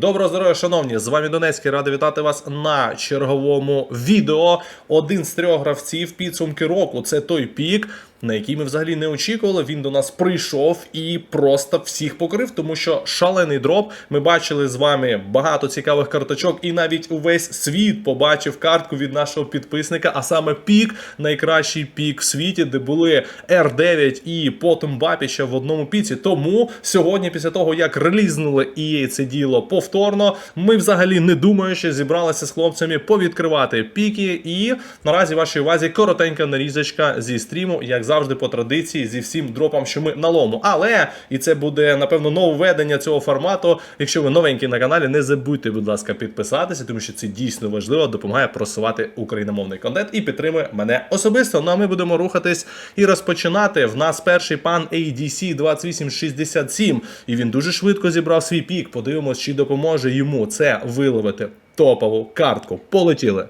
Доброго здоров'я, шановні! З вами Донецький. Радий вітати вас на черговому відео. Один з трьох гравців підсумки року. Це той пік, на який ми взагалі не очікували. Він до нас прийшов і просто всіх покрив, тому що шалений дроп. Ми бачили з вами багато цікавих карточок, і навіть увесь світ побачив картку від нашого підписника, а саме пік, найкращий пік в світі, де були R9 і потім Бапіща в одному піці. Тому сьогодні, після того як релізнули EA це діло повторно, ми взагалі не думаючи зібралися з хлопцями повідкривати піки. І наразі вашій увазі коротенька нарізочка зі стріму, як завжди, по традиції, зі всім дропом, що ми на лому. Але і це буде напевно нововведення цього формату. Якщо ви новенькі на каналі, не забудьте, будь ласка, підписатися, тому що це дійсно важливо, допомагає просувати україномовний контент і підтримує мене особисто. Ну а ми будемо рухатись і розпочинати. В нас перший пан ADC 2867, і він дуже швидко зібрав свій пік. Подивимось, чи допоможе йому це виловити топову картку. Полетіли.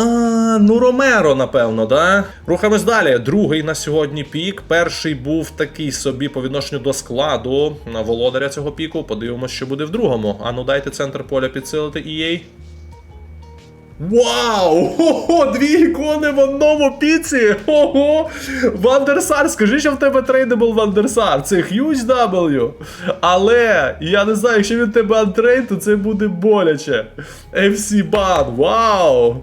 А, ну, Ромеро, напевно, да? Рухаємось далі. Другий на сьогодні пік. Перший був такий собі по відношенню до складу на володаря цього піку. Подивимось, що буде в другому. А ну дайте центр поля підсилити EA. Вау! Хо-хо! Дві ікони в одному піці! Ого! Вандерсар, скажи, що в тебе трейдабл Вандерсар. Це huge W. Але я не знаю, якщо він тебе антрейд, то це буде боляче. FC бан, вау!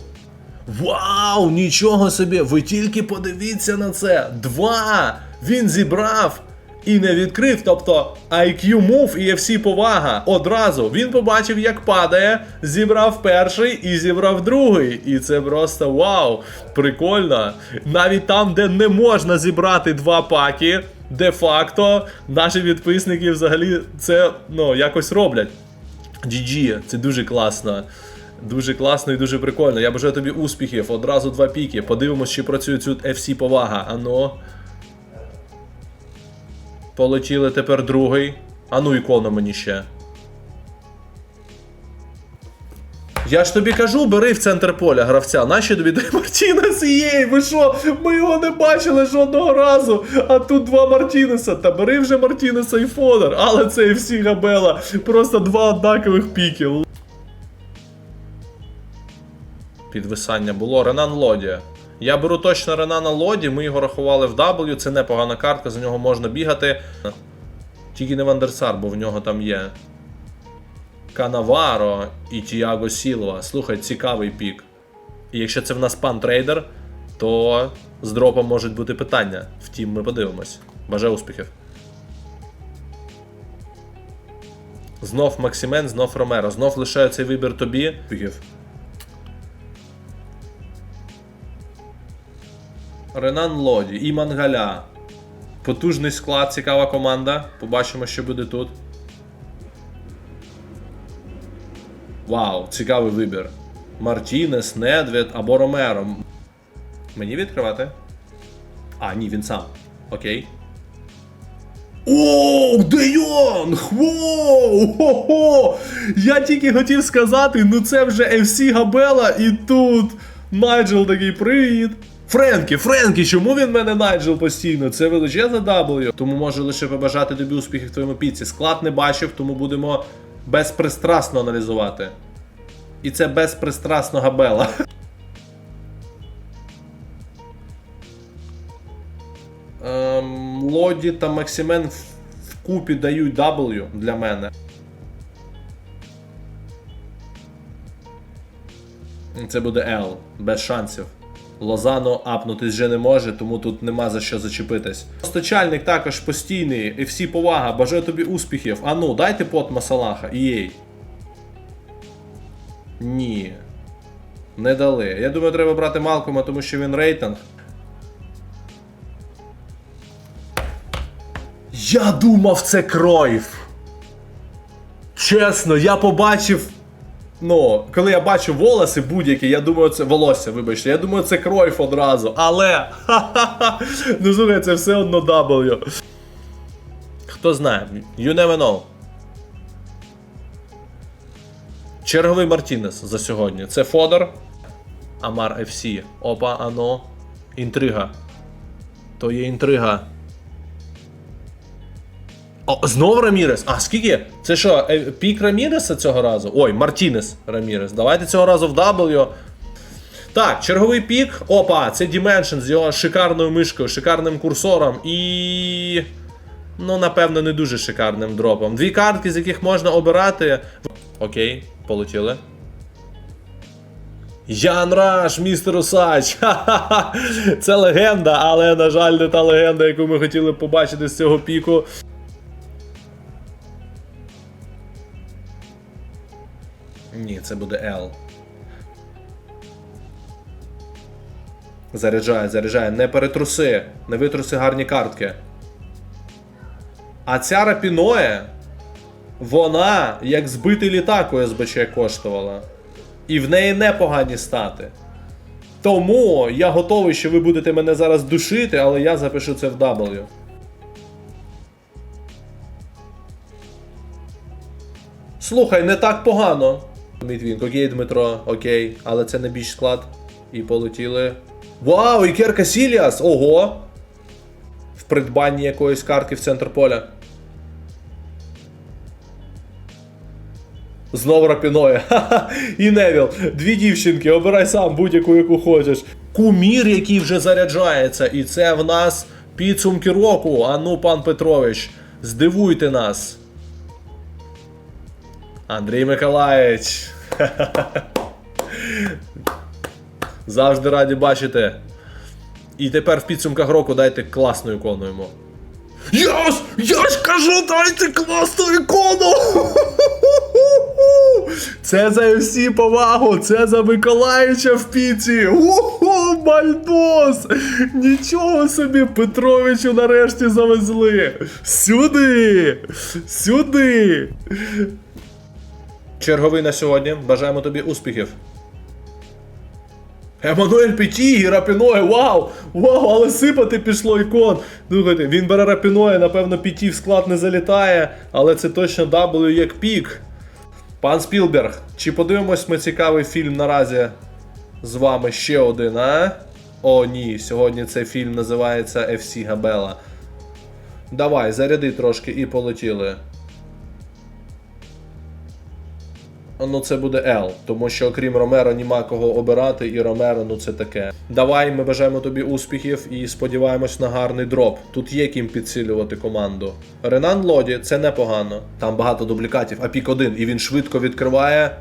Вау! Нічого собі! Ви тільки подивіться на це! Два! Він зібрав! І не відкрив, тобто IQ move і FC повага. Одразу він побачив, як падає, зібрав перший і зібрав другий. І це просто вау! Прикольно. Навіть там, де не можна зібрати два паки, де-факто наші підписники взагалі це ну, якось роблять. GG, це дуже класно. Дуже класно і дуже прикольно. Я бажаю тобі успіхів. Одразу два піки. Подивимось, чи працює тут FC повага. Ано. Полетіли тепер другий. Ану, ікону мені ще. Я ж тобі кажу, бери в центр поля гравця. Нащо тобі дай Мартінес єй, ви що? Ми його не бачили жодного разу. А тут два Мартінеса. Та бери вже Мартінеса і Фодер. Але це і всі габела. Просто два однакових піки. Підвисання було. Ренан Лоді. Я беру точно Ренана Лоді, ми його рахували в W, це непогана картка, за нього можна бігати. Тільки не Вандерсар, бо в нього там є. Канаваро і Тіаго Сілва. Слухай, цікавий пік. І якщо це в нас пан трейдер, то з дропом можуть бути питання. Втім, ми подивимось. Бажаю успіхів. Знов Максимен, знов Ромеро. Знов лишаю цей вибір тобі. Успіхів. Ренан Лоді і Мангаля. Потужний склад, цікава команда. Побачимо, що буде тут. Вау, цікавий вибір. Мартінес, Недвед або Ромеро. Мені відкривати? А, ні, він сам. Окей. Оу, Де Йонг! Воу! Хо-хо! Я тільки хотів сказати, ну це вже FC Габела, і тут Найджел такий привіт. Френкі, Френкі, чому він мене Найджел постійно? Це величезна W. Тому можу лише побажати тобі успіхів в твоєму піці. Склад не бачив, тому будемо безпристрасно аналізувати. І це безпристрасно габела. Ем, Лоді та Максимен вкупі дають W для мене. Це буде L, без шансів. Лозано апнутись вже не може, тому тут нема за що зачепитись. Постачальник також постійний, і всі повага, бажаю тобі успіхів. А ну, дайте пот Масалаха, EA. Ні. Не дали. Я думаю, треба брати Малкома, тому що він рейтинг. Я думав, це Кройф. Чесно, я побачив. Ну, коли я бачу волоси будь-які, я думаю, це волосся, вибачте, я думаю, це Кройф одразу. Але. Ха-ха-ха. Ну слухай, це все одно W. Хто знає, you never know. Черговий Мартінес за сьогодні. Це Фодор. Амар FC. Опа, ано. Інтрига. То є інтрига. О, знов Рамірес. А скільки? Це що, е, пік Раміреса цього разу? Ой, Мартінес Рамірес. Давайте цього разу в W. Так, черговий пік. Опа, це Dimension з його шикарною мишкою, шикарним курсором і. Ну, напевно, не дуже шикарним дропом. Дві картки, з яких можна обирати. Окей, полетіли. Ян Раш, містер Усач. Це легенда, але, на жаль, не та легенда, яку ми хотіли побачити з цього піку. Ні, це буде L. Заряджає, заряджає. Не перетруси. Не витруси гарні картки. А ця рапіноє, вона як збитий літак у СБЧ коштувала. І в неї непогані стати. Тому я готовий, що ви будете мене зараз душити, але я запишу це в W. Слухай, не так погано. Мітвінк, окей, Дмитро, окей, але це не більш склад. І полетіли. Вау, Ікер Касіліас! Ого! В придбанні якоїсь картки в центр поля. Знову рапіноє. Ха-ха. І Невіл. Дві дівчинки, обирай сам будь-яку, яку хочеш. Кумір, який вже заряджається, і це в нас підсумки року. Ану, пан Петрович, здивуйте нас. Андрій Миколаївич. Завжди раді бачити. І тепер в підсумках року дайте класну ікону йому. Я ж, я ж кажу, дайте класну ікону! Це за всі повагу, це за Миколаївича в піці. Уху, бальдос! Нічого собі Петровичу нарешті завезли. Сюди! Сюди! Черговий на сьогодні. Бажаємо тобі успіхів. Еммануель Петі і Рапіноє, вау! Вау, але сипати пішло ікон. Слухайте, він бере Рапіноє, напевно, Петі в склад не залітає, але це точно W як пік. Пан Спілберг, чи подивимось ми цікавий фільм наразі з вами ще один, а? О, ні, сьогодні цей фільм називається FC Габела. Давай, заряди трошки і полетіли. Ну, це буде L, тому що окрім Ромеро нема кого обирати, і Ромеро, ну це таке. Давай, ми бажаємо тобі успіхів і сподіваємось на гарний дроп. Тут є ким підсилювати команду. Ренан Лоді це непогано. Там багато дублікатів, а пік один, і він швидко відкриває.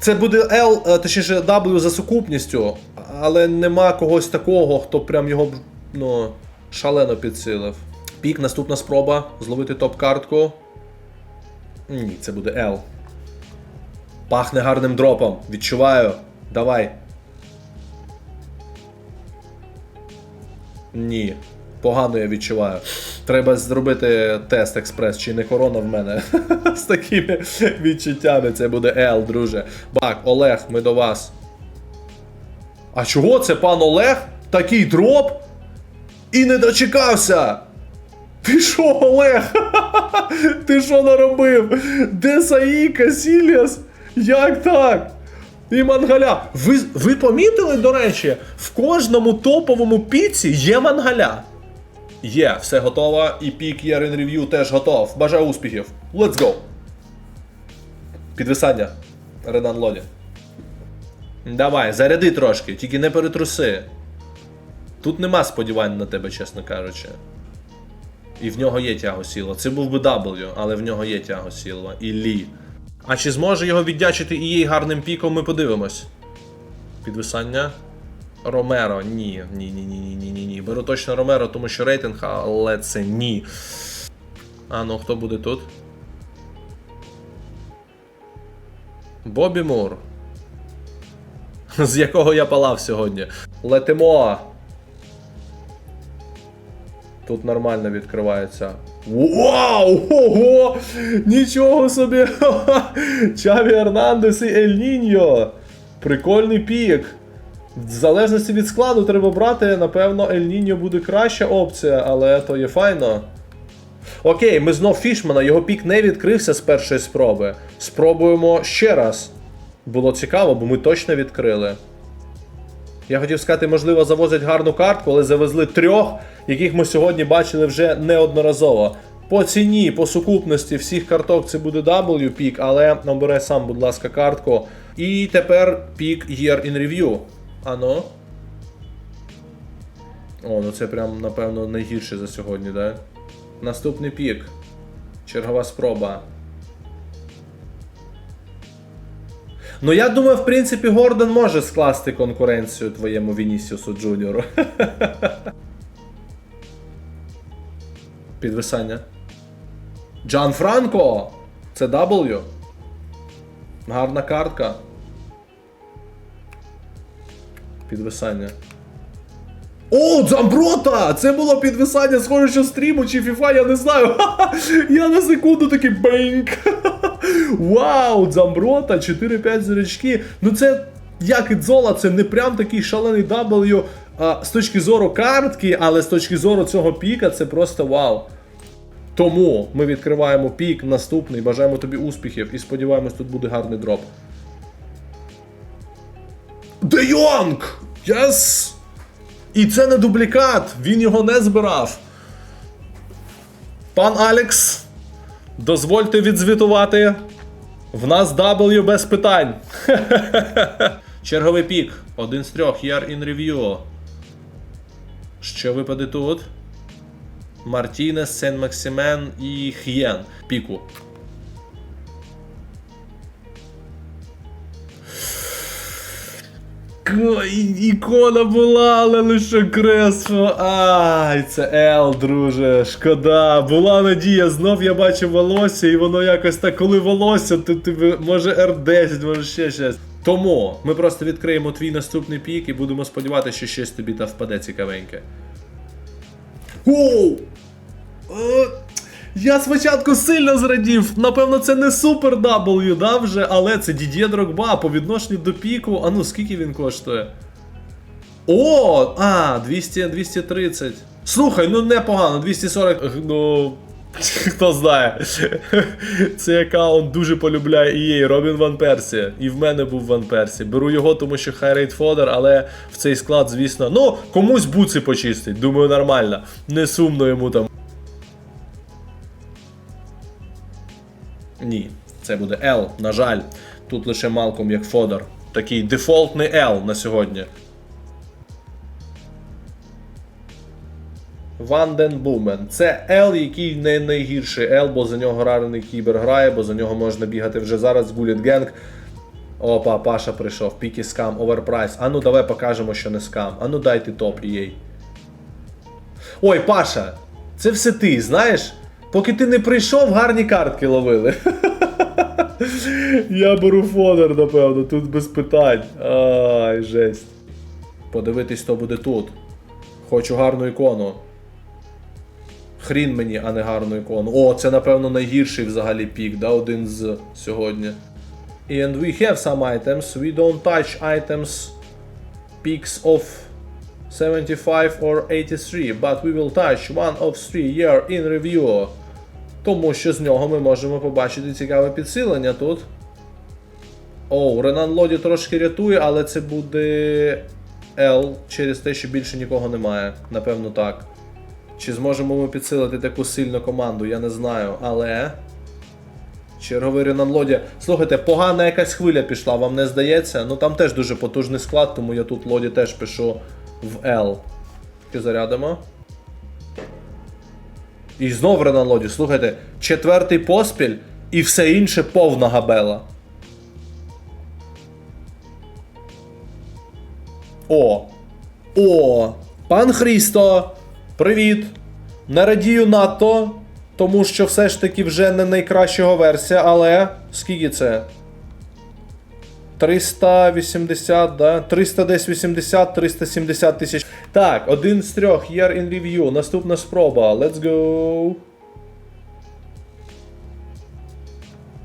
Це буде L, е, точніше W за сукупністю, але нема когось такого, хто прям його ну, шалено підсилив. Пік, наступна спроба зловити топ-картку. Ні, це буде L. Пахне гарним дропом. Відчуваю. Давай. Ні. Погано я відчуваю. Треба зробити тест експрес, чи не корона в мене. З такими відчуттями це буде L, друже. Бак, Олег, ми до вас. А чого це пан Олег? Такий дроп? І не дочекався! Ти що, Олег? Ти що наробив? Де Саї, Касіліас? Як так? І мангаля. Ви, ви помітили, до речі, в кожному топовому піці є мангаля. Є, все готово, і пік in Review теж готов. Бажаю успіхів. Let's go! Підвисання. Редан Лоді. Давай, заряди трошки, тільки не перетруси. Тут нема сподівань на тебе, чесно кажучи. І в нього є тяго сіла. Це був би W, але в нього є тяго сіла. І Лі. А чи зможе його віддячити і їй гарним піком, ми подивимось. Підвисання. Ромеро. Ні, ні, ні, ні, ні, ні, ні. Беру точно Ромеро, тому що рейтинг, але це ні. А ну хто буде тут? Бобі Мур. З якого я палав сьогодні. Летимо. Тут нормально відкривається. Вау! Ого! Нічого собі! Чаві Ернандес і Ель Ніньо! Прикольний пік. В залежності від складу треба брати, напевно, Ель Ніньо буде краща опція, але то є файно. Окей, ми знов Фішмана, його пік не відкрився з першої спроби. Спробуємо ще раз. Було цікаво, бо ми точно відкрили. Я хотів сказати, можливо, завозять гарну картку, але завезли трьох, яких ми сьогодні бачили вже неодноразово. По ціні, по сукупності всіх карток це буде W пік, але набере сам, будь ласка, картку. І тепер пік Year in Review. Ано. О, ну це прям, напевно, найгірше за сьогодні, да? Наступний пік. Чергова спроба. Ну, я думаю, в принципі, Гордон може скласти конкуренцію твоєму Вінісіусу Джуніору. Підвисання. Джан Франко! Це W. Гарна картка. Підвисання. О, Дзамброта! Це було підвисання, схоже, що стріму чи фіфа, я не знаю. Я на секунду такий беньк. Вау, Дзамброта, 4-5 зірочки. Ну це, як і Дзола, це не прям такий шалений W а, з точки зору картки, але з точки зору цього піка це просто вау. Тому ми відкриваємо пік наступний, бажаємо тобі успіхів і сподіваємось, тут буде гарний дроп. Де Йонг! Єс! І це не дублікат, він його не збирав. Пан Алекс, дозвольте відзвітувати. В нас W без питань. Черговий пік. Один з трьох. Яр in review. Що випаде тут? Мартінес, Сен Максимен і Х'єн. Піку. Ікона була, але лише кресло. Ай, це Ел, друже. Шкода. Була надія. Знов я бачив волосся, і воно якось так, коли волосся, то ти може R10, може ще щось. Тому ми просто відкриємо твій наступний пік і будемо сподіватися, що щось тобі та впаде цікавеньке. Оу! Я спочатку сильно зрадів. Напевно, це не Супер W, да, вже, але це Дід'є Дрогба по відношенню до піку. А ну скільки він коштує? О! А, 200, 230. Слухай, ну непогано, 240. Ну. Хто знає. Цей аккаунт дуже полюбляє EA, Робін Ван Персі. І в мене був Ван Персі. Беру його, тому що хайрейт фодер, але в цей склад, звісно, ну, комусь буци почистить. Думаю, нормально. Не сумно йому там. Ні, це буде L, на жаль. Тут лише Малком як фодер. Такий дефолтний L на сьогодні. Ванден Бумен. Це L, який не найгірший L, бо за нього рарений кібер грає, бо за нього можна бігати вже зараз. Гуліт Генг. Опа, Паша прийшов. Пікі скам, оверпрайс. А ну давай покажемо, що не скам. А ну дайте топ EA. Ой, Паша, це все ти, знаєш? Поки ти не прийшов, гарні картки ловили. Я беру фонер, напевно, тут без питань. Ай, жесть. Подивитись, хто буде тут. Хочу гарну ікону. Хрін мені, а не гарну ікону. О, це, напевно, найгірший взагалі пік, да, один з сьогодні. And we have some items. We don't touch items peaks of 75 or 83, but we will touch one of three year in review. Тому що з нього ми можемо побачити цікаве підсилення тут. Оу, Ренан Лоді трошки рятує, але це буде L через те, що більше нікого немає. Напевно, так. Чи зможемо ми підсилити таку сильну команду, я не знаю, але. Черговий Ренан Лоді. Слухайте, погана якась хвиля пішла, вам не здається? Ну там теж дуже потужний склад, тому я тут Лоді теж пишу в L. Зарядимо. І знов Ренан Лоді, слухайте, четвертий поспіль і все інше повна габела. О! О! Пан Хрісто! Привіт! Не радію надто, тому що все ж таки вже не найкращого версія, але скільки це? 380, да? 300 десь 80, 370 тисяч. Так, один з трьох Year in Review. Наступна спроба. Let's go.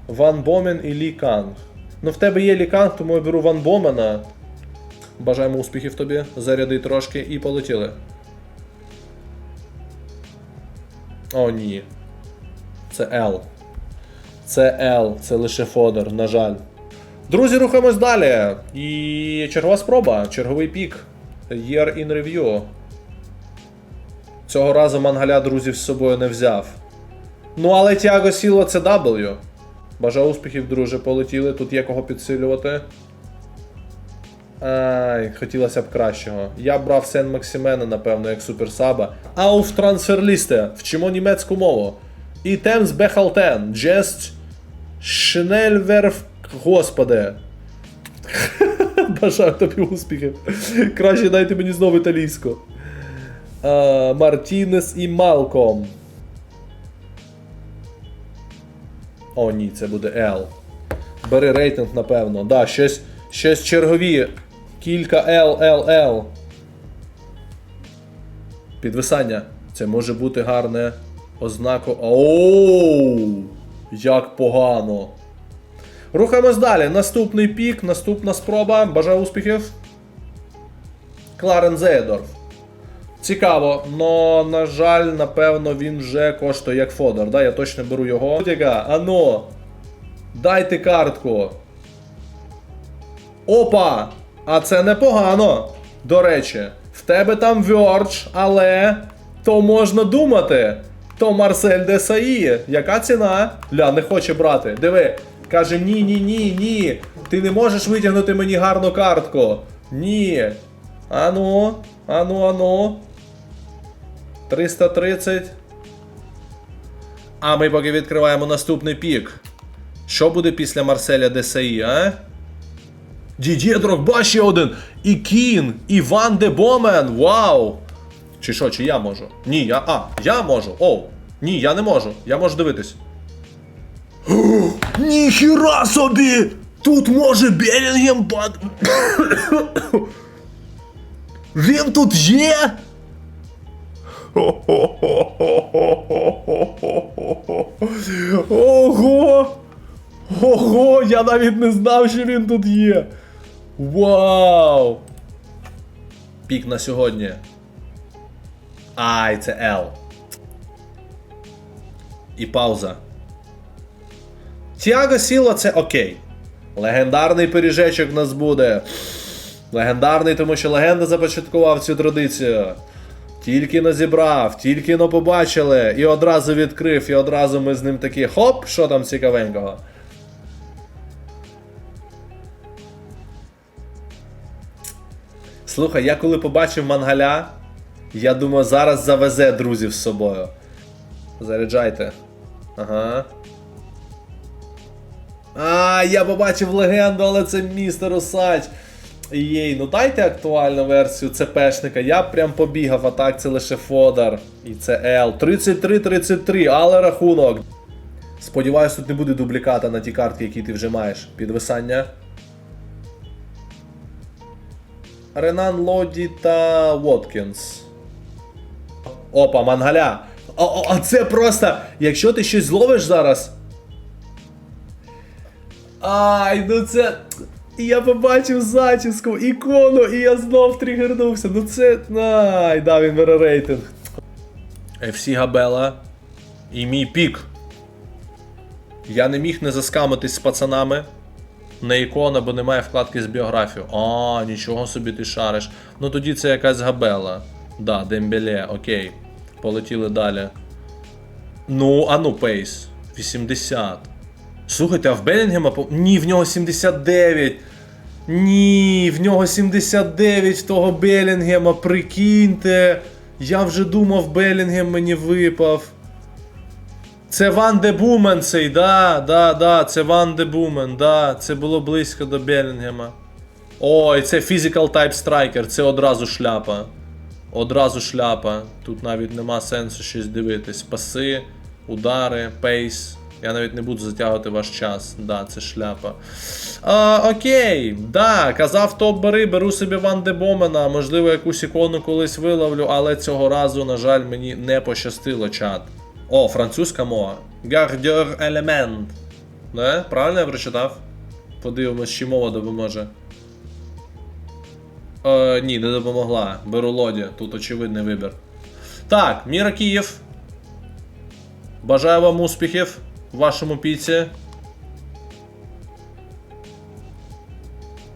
Ван Бомен і Лі Канг. Ну, в тебе є Лі Канг, тому я беру Ван Бомена. Бажаємо успіхів тобі. Заряди трошки і полетіли. О, ні. Це L. Це L, це лише фодер, на жаль. Друзі, рухаємось далі. І чергова спроба, черговий пік. Year in review. Цього разу мангаля друзів з собою не взяв. Ну, але Тіаго Сіло це W. Бажаю успіхів, друже, полетіли. Тут є кого підсилювати. Ай, хотілося б кращого. Я брав Сен Максимена, напевно, як суперсаба. Ауф трансферлісте. Вчимо німецьку мову. І темс бехалтен. Джест Шнельверф. Господи. Бажаю тобі успіхів. Краще дайте мені знову італійську. Мартінес і Малком. О, ні, це буде L. Бери рейтинг, напевно. Да, щось, щось чергові. Кілька L, L, L. Підвисання. Це може бути гарне ознако. Оу! Як погано. Рухаємось далі. Наступний пік, наступна спроба. Бажаю успіхів. Кларен Зейдорф. Цікаво, но, на жаль, напевно, він вже коштує як Фодор. Да? Я точно беру його. Тяга, ано. Дайте картку. Опа! А це непогано. До речі, в тебе там Вьордж, але то можна думати. То Марсель Десаї. Яка ціна? Ля, не хоче брати. Диви. Каже: ні, ні, ні, ні. Ти не можеш витягнути мені гарну картку. Ні. Ану, ану, ану. 330. А ми поки відкриваємо наступний пік. Що буде після Марселя Десаї, а? Дідє Дрогба ще один. І Кін, і Ван де Бомен. Вау! Чи що, чи я можу? Ні, я. А, я можу. Оу. Ні, я не можу. Я можу дивитись. Ніхіра собі! Тут може Белінгем пад. Він тут є? Ого! Ого, я навіть не знав, що він тут є. Вау! Пік на сьогодні. Ай, це L. І пауза. Тіаго Сіло це окей. Легендарний пиріжечок в нас буде. Легендарний, тому що легенда започаткував цю традицію. Тільки но зібрав, тільки но побачили, і одразу відкрив, і одразу ми з ним такі хоп, що там цікавенького. Слухай, я коли побачив мангаля, я думаю, зараз завезе друзів з собою. Заряджайте. Ага. А, я побачив легенду, але це містер Осач. Єй, ну дайте актуальну версію ЦПшника. Я прям побігав, а так це лише Фодар. І це L. 33-33, але рахунок. Сподіваюсь, тут не буде дубліката на ті картки, які ти вже маєш. Підвисання. Ренан Лоді та Воткінс. Опа, мангаля. О, а це просто. Якщо ти щось зловиш зараз. Ай, ну це. Я побачив зачіску, ікону, і я знов тригернувся. Ну це. Ай, да, він бере рейтинг. FC Габела. І мій пік. Я не міг не заскамитись з пацанами. Не ікона, бо немає вкладки з біографією. А, нічого собі ти шариш. Ну тоді це якась габела. Да, Дембеле, окей. Полетіли далі. Ну, а ну пейс. 80. Слухайте, а в Белінгема. Ні, в нього 79. Ні, в нього 79 в того Белінгема, прикиньте. Я вже думав, Белінгем мені випав. Це Ван де Бумен цей, да, да, да, це Ван де Бумен, да, це було близько до Белінгема. Ой, це Physical Type Striker, це одразу шляпа. Одразу шляпа. Тут навіть нема сенсу щось дивитись. Паси, удари, пейс. Я навіть не буду затягувати ваш час. Да, це шляпа. А, окей, да, казав топ бери, беру собі Ван де Бомена. Можливо, якусь ікону колись виловлю, але цього разу, на жаль, мені не пощастило чат. О, французька мова. Гардер елемент. Не? Правильно я прочитав? Подивимось, чи мова допоможе. Е, ні, не допомогла. Беру лоді, тут очевидний вибір. Так, Міра Київ. Бажаю вам успіхів в вашому піці.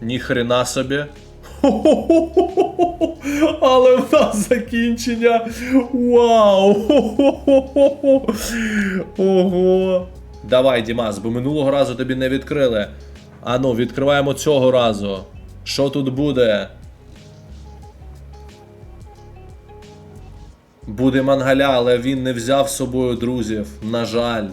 Ніхрена собі. Але в нас закінчення. Вау! Ого. Давай, Дімас, бо минулого разу тобі не відкрили. Ану, відкриваємо цього разу. Що тут буде? Буде мангаля, але він не взяв з собою друзів. На жаль.